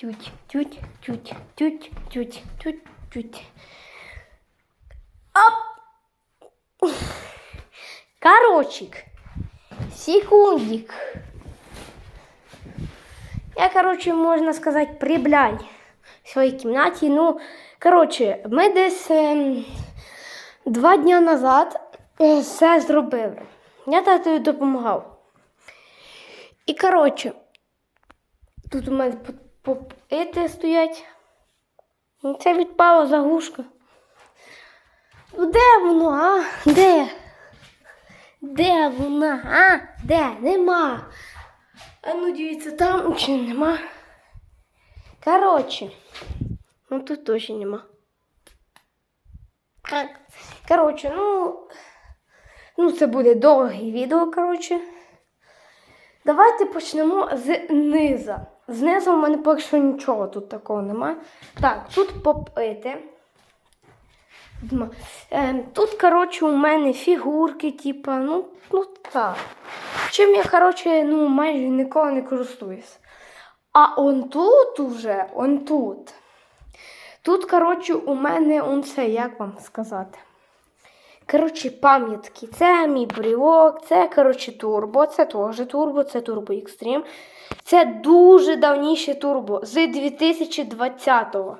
тють, тють, тють, тють, тють, тють, тють. Оп! Корочек, секундик. Я, короче, можна сказати, прибляй в своїй кімнаті. Ну, короче, ми десь ем, два дні назад е, все зробили. Я татові допомагав. І, коротше, тут у мене попити стоять. Це відпала заглушка. Ну де воно, а? Де? Де вона? А? Де? Нема. А ну дивіться, там чи нема. Коротше, ну тут точно нема. Коротше, ну. Ну, це буде довге відео, коротше. Давайте почнемо з низа. Знизу в мене поки що нічого тут такого немає. Так, тут попити. Ем, тут, коротше, у мене фігурки, типа, ну, ну так. Чим я, коротше, ну, майже ніколи не користуюсь. А он тут уже, он тут. Тут, коротше, у мене он це, як вам сказати? Коротше, пам'ятки. Це мій брілок, це, коротше, турбо, це теж турбо, це турбо екстрім. Це дуже давніше турбо з 2020-го.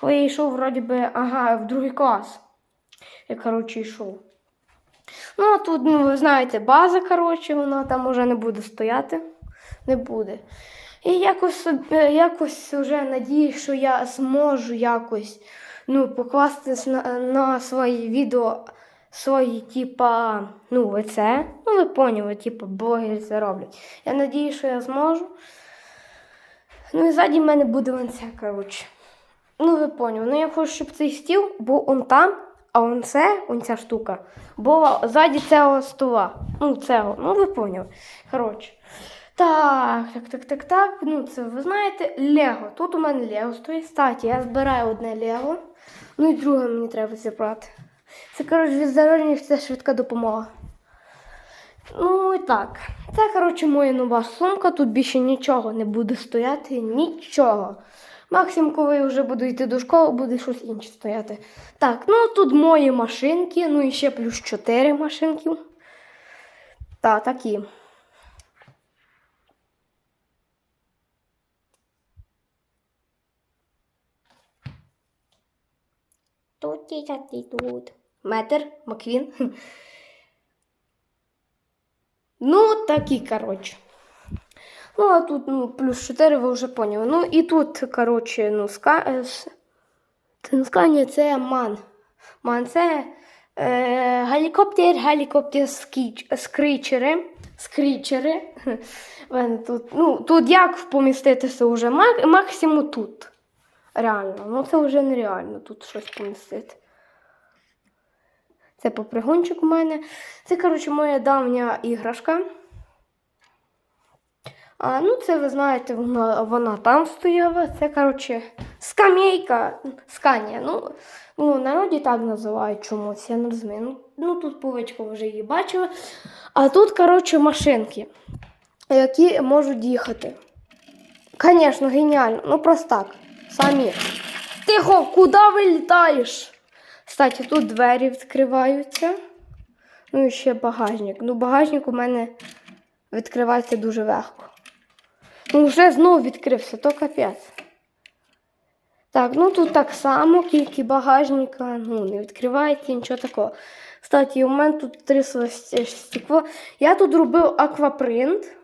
Коли я йшов, вроді би, ага, в другий клас. Я, коротше, йшов. Ну, а тут, ну, ви знаєте, база, коротше, вона там уже не буде стояти. Не буде. І якось, якось вже надіюсь, що я зможу якось ну, покласти на, на свої відео свої, типа, ну, лице. Ну, ви поняли, типа, блогери це роблять. Я надіюсь, що я зможу. Ну і ззаді в мене буде це, коротше. Ну, ви поняли. Ну, я хочу, щоб цей стіл був он там, а он це, он ця штука, була ззаді цього стола. Ну, цього. Ну, ви поняли. Коротше. Так, так, так, так, так. Ну, це ви знаєте, Лего. Тут у мене Лего стоїть. Кстати, я збираю одне Лего. Ну і друге мені треба зібрати. Це, коротше, від здоров'я це швидка допомога. Ну і так. Це, коротше, моя нова сумка. Тут більше нічого не буде стояти. Нічого. Максимум, коли вже буду йти до школи, буде щось інше стояти. Так, ну тут мої машинки, ну і ще плюс 4 машинки. Так, такі. Тут і тут. Метр, Маквін. Ну, такі, коротше. Ну, а тут ну, плюс 4 ви вже поняли. Ну і тут, коротше, ну, ска... е, Це ман. Ман це е, гелікоптер, гелікоптер скіч, скрічери. Скрічери. Тут, ну, тут як поміститися вже? Максимум тут. Реально. Ну це вже нереально тут щось помістити. Це попригончик у мене. Це, коротше, моя давня іграшка. А, ну, це ви знаєте, вона, вона там стояла. Це, коротше, скамейка. Сканія. Ну, ну, народі так називають чомусь, я не розумію. Ну, ну тут повичка вже її бачила. А тут, коротше, машинки, які можуть їхати. Звісно, геніально. Ну, просто так. Самі. Тихо, куди ви літаєш? Кстати, тут двері відкриваються. Ну і ще багажник. Ну, багажник у мене відкривається дуже легко. Ну, вже знову відкрився, то капець. Так, ну тут так само, тільки багажника ну, не відкривається, нічого такого. Кстати, у мене тут тряслося стекло. Я тут робив аквапринт.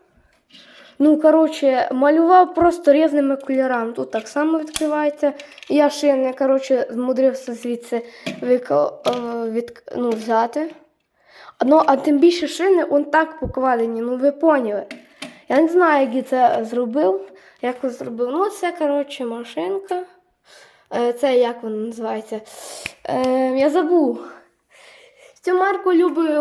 Ну, коротше, малював просто різними кольорами. Тут так само відкривається. Я шини, коротше, змудрився звідси вико- е, від, ну, взяти. Ну, а тим більше шини он так покладені, ну ви поняли. Я не знаю, як я це зробив. Як я зробив. Ну, це, коротше, машинка. Е, Це як вона називається? Е, я забув. Цю марку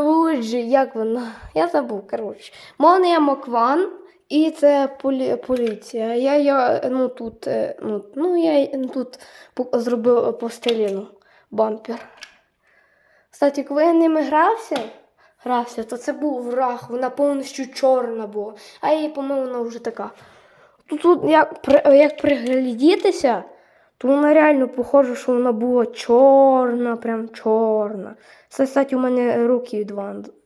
Луджі, як вона? Я забув, коротше. Молния Мокван і це полі, поліція. Я, я ну, тут, е, ну, ну, я ну, тут зробив постеліну бампер. Кстати, коли я ними грався, грався, то це був враг, вона повністю чорна була. А її помив, вона вже така Тут, тут як, як приглядітися, то вона реально похожа, що вона була чорна, прям чорна. Це, кстати, у мене руки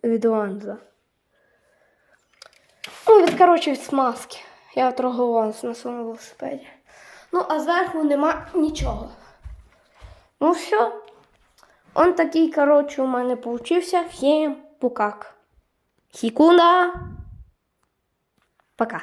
від ванза. Ну, від, коротше, від смазки. Я торгувалася на своєму велосипеді. Ну, а зверху нема нічого. Ну все. Он такий, коротше, у мене получився. Всім пукак. Хікуна. Пока.